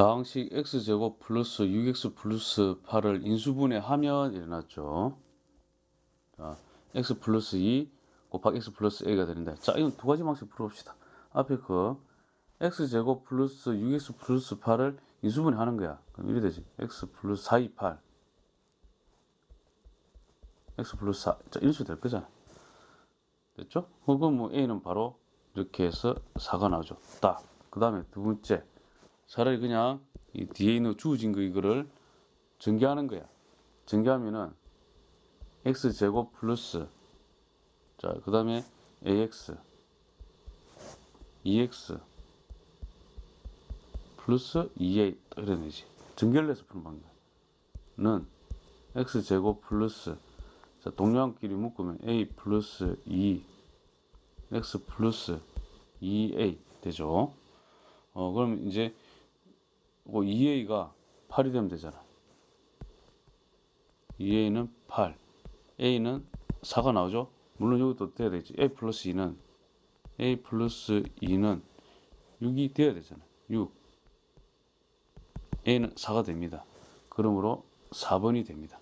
다항식 x제곱 플러스 6x 플러스 8을 인수분해 하면 일어났죠. 자, x 플러스 2 곱하기 x 플러스 a가 되는데 자 이건 두 가지 방식 풀어봅시다. 앞에 그 x제곱 플러스 6x 플러스 8을 인수분해 하는 거야. 그럼 이래 되지. x 플러스 4, 2, 8 x 플러스 4 자, 이런 식으로 될 거잖아. 됐죠? 그럼 뭐 a는 바로 이렇게 해서 4가 나오죠. 딱. 그 다음에 두 번째 차라리 그냥 이 뒤에 있는 주어진 거 이거를 전개하는 거야. 전개하면은 x 제곱 플러스 자, 그 다음에 ax 2x 플러스 2a 이래 내지. 전개를 해서 푸는 방법은 x 제곱 플러스 자, 동량끼리 묶으면 a 플러스 2 x 플러스 2a 되죠. 어, 그럼 이제 뭐 2a가 8이 되면 되잖아. 2a는 8, a는 4가 나오죠. 물론 여기도 돼야 되지. a 플러스 2는 a 플러스 2는 6이 돼야 되잖아. 6. a는 4가 됩니다. 그러므로 4번이 됩니다.